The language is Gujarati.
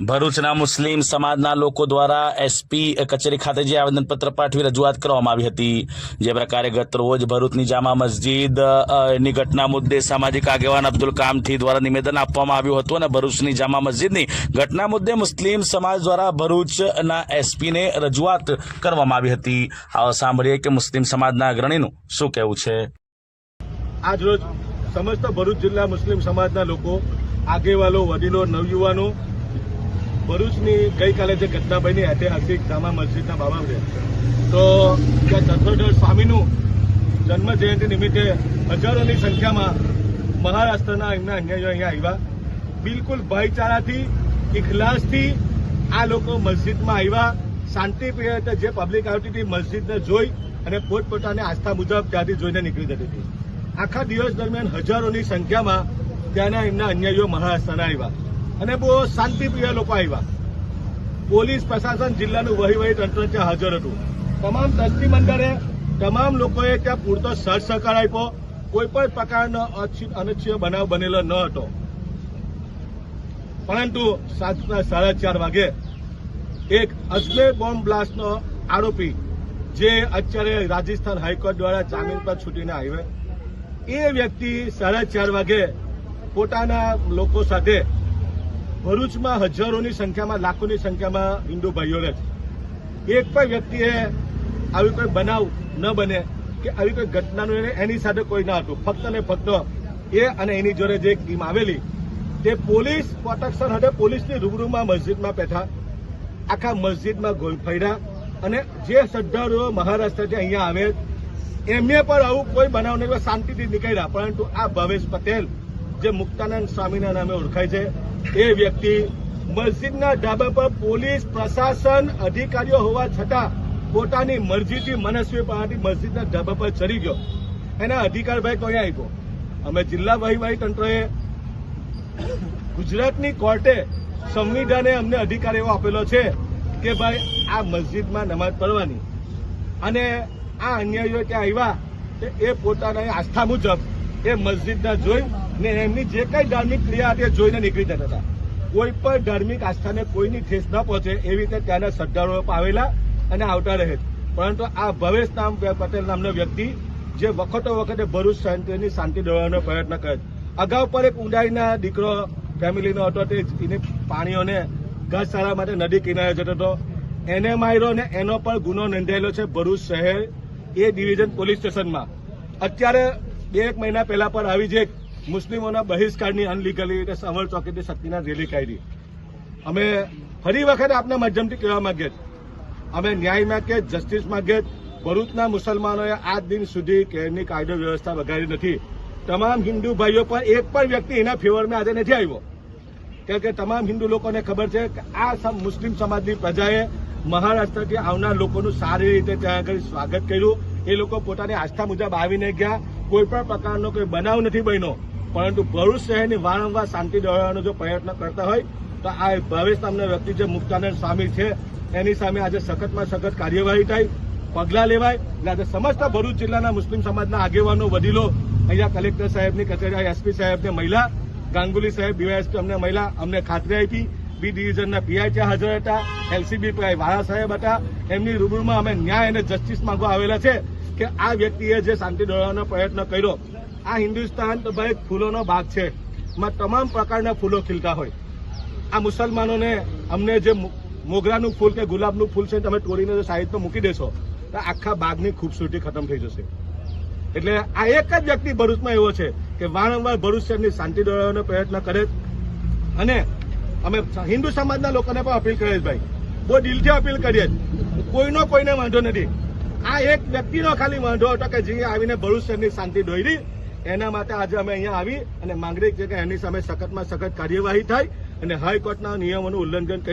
ભરૂચના મુસ્લિમ સમાજના લોકો દ્વારા એસપી કચેરી ખાતે જે આવેદનપત્ર પાઠવી રજૂઆત કરવામાં આવી હતી, જે પ્રકારે ગત રોજ ભરૂચની જામા મસ્જિદની ઘટના મુદ્દે સામાજિક આગેવાન અબ્દુલ કામથી દ્વારા નિવેદન આપવામાં આવ્યું હતું અને ભરૂચની જામા મસ્જિદની ઘટના મુદ્દે મુસ્લિમ સમાજ દ્વારા ભરૂચના એસપીને રજૂઆત કરવામાં આવી હતી. આવો સાંભળીએ કે મુસ્લિમ સમાજના અગ્રણીનું શું કહેવું છે? આજ રોજ સમસ્ત ભરૂચ જિલ્લા મુસ્લિમ સમાજના લોકો આગેવાલો વડીલો, નવયુવાનો ભરૂચની ગઈકાલે જે ઘટના બની ઐતિહાસિક જામા મસ્જિદના બાબતે તો ત્યાં દત્તોદર સ્વામીનું જન્મ જયંતિ નિમિત્તે હજારોની સંખ્યામાં મહારાષ્ટ્રના એમના અન્યાયો અહીંયા આવ્યા. બિલકુલ ભાઈચારાથી, ઇખલાસથી આ લોકો મસ્જિદમાં આવ્યા. શાંતિપ્રિય રીતે જે પબ્લિક આવતી હતી, મસ્જિદને જોઈ અને પોતપોતાની આસ્થા મુજબ ત્યાંથી જોઈને નીકળી જતી હતી. આખા દિવસ દરમિયાન હજારોની સંખ્યામાં ત્યાંના એમના અન્યાયીઓ મહારાષ્ટ્રના આવ્યા. અને બહુ શાંતિપ્રિય લોકો આવ્યા. પોલીસ પ્રશાસન જિલ્લાનું વહીવટી તંત્ર ત્યાં હાજર હતું. તમામ મંડળે તમામ લોકોએ ત્યાં પૂરતો સર સહકાર આપ્યો. કોઈ પણ પ્રકારનો અનિચ્છીય બનાવ બનેલો ન હતો. પરંતુ સાડા ચાર વાગે એક અજમેર બોમ્બ બ્લાસ્ટનો આરોપી, જે અત્યારે રાજસ્થાન હાઈકોર્ટ દ્વારા જામીન પર છૂટીને આવ્યો. એ વ્યક્તિ સાડા ચાર વાગે પોતાના લોકો સાથે ભરૂચમાં હજારોની સંખ્યામાં, લાખોની સંખ્યામાં હિન્દુ ભાઈઓને છે. એક પણ વ્યક્તિએ આવી કોઈ બનાવ ન બને કે આવી કોઈ ઘટનાનું એને- સાથે કોઈ ના હતું. ફક્ત ને ફક્ત એ અને એની જોડે જે ટીમ આવેલી, તે પોલીસ પ્રોટેક્શન હદે પોલીસની રૂબરૂમાં મસ્જિદમાં બેઠા, આખા મસ્જિદમાં ગોલ ફર્યા અને જે શ્રદ્ધાળુઓ મહારાષ્ટ્રથી અહીંયા આવે, એમને પણ આવું કોઈ બનાવ નહીં, શાંતિથી નીકળ્યા. પરંતુ આ ભવેશ પટેલ, જે મુક્તાનંદ સ્વામીના નામે ઓળખાય છે એ વ્યક્તિ મસ્જિદના ઢાબા પર પોલીસ, પ્રશાસન, અધિકારીઓ હોવા છતાં પોતાની મરજીથી મનસ્વી મનસ્વીપણાથી મસ્જિદના ઢાબા પર ચડી ગયો. એના અધિકાર ભાઈ કોઈ આપ્યો? અમે જિલ્લા વહીવટી તંત્રએ ગુજરાતની કોર્ટે સંવિધાને અમને અધિકાર એવો આપેલો છે કે ભાઈ, આ મસ્જિદમાં નમાઝ પડવાની અને આ અન્યાયીઓ ત્યાં આવ્યા? એ પોતાની આસ્થા મુજબ એ મસ્જિદના જોઈ ને એમની જે કઈ ધાર્મિક ક્રિયા હતી જોઈને નીકળી જતા હતા. કોઈ પણ ધાર્મિક આસ્થાને કોઈની ઠેસ ન પહોંચે એવી રીતે ત્યાંના શ્રદ્ધાળુઓ આવેલા અને આવતા રહે. પરંતુ આ ભવેશ નામ પટેલ નામનો વ્યક્તિ જે વખતો વખતે ભરૂચ શાંતિની શાંતિ દોડવાનો પ્રયત્ન કરે. અગાઉ પર એક ઉડાઈના દીકરો ફેમિલીનો હતો તે એને પાણીઓને ઘાસચારા માટે નદી કિનારે જતો હતો. એને માર્યો ને એનો પણ ગુનો નોંધાયેલો છે ભરૂચ શહેર એ ડિવિઝન પોલીસ સ્ટેશનમાં. અત્યારે બે એક મહિના પહેલા પણ આવી જે મુસ્લિમોના બહિષ્કારની અનલીગલી અને સંવર ચોકીથી શક્તિના રેલી કાઢી. અમે ફરી વખત આપના માધ્યમથી કહેવા માંગીએ અમે ન્યાય માગીએ જસ્ટિસ માગીએ, ભરૂચના મુસલમાનોએ આજ દિન સુધી કેરની કાયદો વ્યવસ્થા વગાડી નથી. તમામ હિન્દુ ભાઈઓ પર એક પણ વ્યક્તિ એના ફેવરમાં આજે નથી આવ્યો. કેમ કે તમામ હિન્દુ લોકોને ખબર છે કે આ મુસ્લિમ સમાજની પ્રજાએ મહારાષ્ટ્રથી આવનાર લોકોનું સારી રીતે ત્યાં આગળ સ્વાગત કર્યું. એ લોકો પોતાની આસ્થા મુજબ આવીને ગયા. કોઈ પણ પ્રકારનો કોઈ બનાવ નથી બન્યો. પરંતુ ભરૂચ શહેરની વારંવાર શાંતિ દોડવાનો જો પ્રયત્ન કરતા હોય, તો આ ભાવેશ નામના વ્યક્તિ જે મુક્તાનંદ સ્વામી છે. એની સામે આજે સખતમાં સખત કાર્યવાહી થાય, પગલાં લેવાય એટલે આજે સમસ્ત ભરૂચ જિલ્લાના મુસ્લિમ સમાજના આગેવાનો, વડીલો, અહીંયા કલેક્ટર સાહેબની કચેરી, એસપી સાહેબને મહિલા, ગાંગુલી સાહેબ, ડીવાયએસપી અમને મહિલા, અમને ખાતરી આપી. બી ડિવિઝનના પીઆઈ ત્યાં હાજર હતા, એલસીબી વાળા સાહેબ હતા. એમની રૂબરૂમાં અમે ન્યાય અને જસ્ટિસ માંગવા આવેલા છે. કે આ વ્યક્તિએ જે શાંતિ દોડવાનો પ્રયત્ન કર્યો, આ હિન્દુસ્તાન તો ભાઈ ફૂલોનો ભાગ છે. એમાં તમામ પ્રકારના ફૂલો ખીલતા હોય. આ મુસલમાનોને અમને જે મો- મોગરાનું ફૂલ કે ગુલાબનું ફૂલ છે તમે તોડીને જો સાઈડમાં મૂકી દેશો, તો આખા બાગની ખૂબસૂરતી ખતમ થઈ જશે. એટલે આ એક જ વ્યક્તિ ભરૂચમાં એવો છે કે વારંવાર ભરૂચ શહેરની શાંતિ દોડવાનો પ્રયત્ન કરે. અને અમે હિન્દુ સમાજના લોકોને પણ અપીલ કરીએ ભાઈ. બહુ દિલથી અપીલ કરીએ. કોઈનો કોઈને વાંધો નથી. આ એક વ્યક્તિનો ખાલી વાંધો હતો કે જે આવીને ભરૂચ શહેરની શાંતિ દોરી. એના માટે આજે અમે અહીંયા આવી અને માંગણી છે કે એની સામે સખતમાં સખત કાર્યવાહી થાય અને હાઈકોર્ટના નિયમોનું ઉલ્લંઘન